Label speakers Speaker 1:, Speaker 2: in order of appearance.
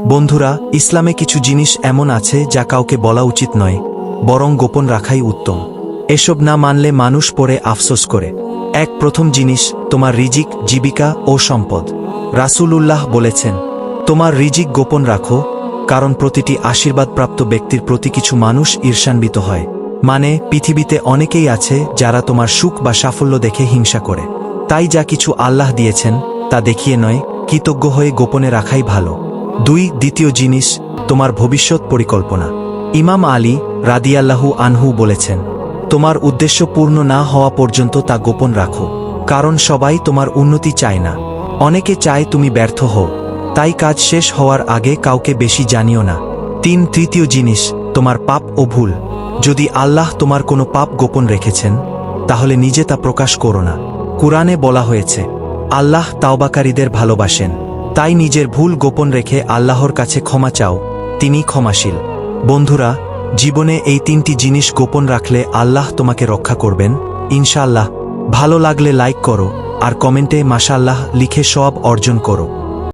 Speaker 1: বন্ধুরা, ইসলামে কিছু জিনিস এমন আছে যা কাউকে বলা উচিত নয়, বরং গোপন রাখাই উত্তম। এসব না মানলে মানুষ পরে আফসোস করে। এক প্রথম জিনিস, তোমার রিজিক, জীবিকা ও সম্পদ। রাসূলুল্লাহ বলেছেন, তোমার রিজিক গোপন রাখো, কারণ প্রতিটি আশীর্বাদপ্রাপ্ত ব্যক্তির প্রতি কিছু মানুষ ঈর্ষান্বিত হয়। মানে পৃথিবীতে অনেকেই আছে যারা তোমার সুখ বা সাফল্য দেখে হিংসা করে। তাই যা কিছু আল্লাহ দিয়েছেন, তা দেখিয়ে নয়, কৃতজ্ঞ হয়ে গোপনে রাখাই ভালো। দুই দ্বিতীয় জিনিস, তোমার ভবিষ্যৎ পরিকল্পনা। ইমাম আলী রাদিয়াল্লাহু আনহু বলেছেন, তোমার উদ্দেশ্য পূর্ণ না হওয়া পর্যন্ত তা গোপন রাখো, কারণ সবাই তোমার উন্নতি চায় না। অনেকে চায় তুমি ব্যর্থ হও, তাই কাজ শেষ হওয়ার আগে কাউকে বেশি জানিও না। তিন তৃতীয় জিনিস, তোমার পাপ ও ভুল। যদি আল্লাহ তোমার কোনো পাপ গোপন রেখেছেন, তাহলে নিজে তা প্রকাশ করো না। কুরআনে বলা হয়েছে, আল্লাহ তাওবাকারীদের ভালোবাসেন। তাই নিজের ভুল গোপন রেখে আল্লাহর কাছে ক্ষমা চাও, তিনি ক্ষমাশীল। বন্ধুরা, জীবনে এই তিনটি জিনিস গোপন রাখলে আল্লাহ তোমাকে রক্ষা করবেন। ইনশাআল্লাহ, ভালো লাগলে লাইক করো, আর কমেন্টে মাশাল্লাহ লিখে সব অর্জন করো।